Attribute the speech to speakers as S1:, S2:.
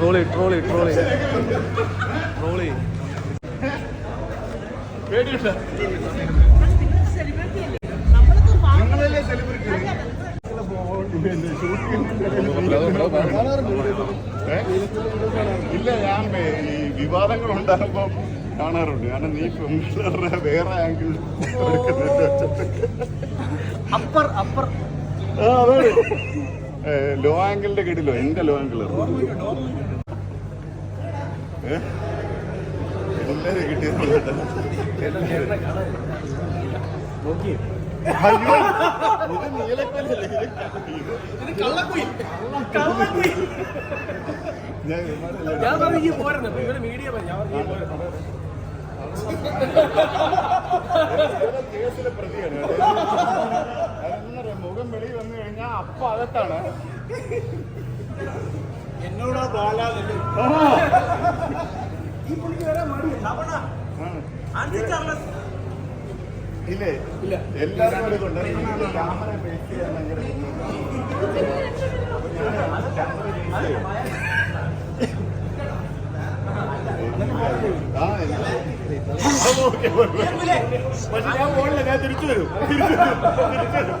S1: Trolley trolley trolley. Trolley.
S2: ഇല്ല ഞാൻ ഈ വിവാദങ്ങൾ ഉണ്ടാകുമ്പോൾ കാണാറുണ്ട്. കാരണം നീ പെൺപിള്ളേരുടെ വേറെ ആംഗിൾ
S1: അപ്പർ അപ്പർ.
S2: ലോ ആംഗിളിന്റെ കീഴിലോ? എന്റെ ലോ ആംഗിൾ എല്ലാരും കിട്ടിയത് ഞാൻ
S1: പറഞ്ഞു പോരുന്നു ഇവർ മീഡിയ പറഞ്ഞു ഞാൻ പറഞ്ഞു ഈ പോരുന്നു
S2: പ്രതിയാണ് വെളി വന്നു അകത്താണ്.
S3: എന്നോടാ ബാലാതല്ലേ ഈ പുള്ളിക്ക് വരാൻ മടിയില്ല
S2: ആണ്. ഇല്ലേ? ഇല്ല. എല്ലാവരും കൊണ്ട് ക്യാമറ ഫേസ് ചെയ്യാൻ ഭയങ്കര. പക്ഷെ ഞാൻ പോണില്ല ഞാൻ തിരിച്ചു വരും. തിരിച്ചു വരും തിരിച്ചു വരും.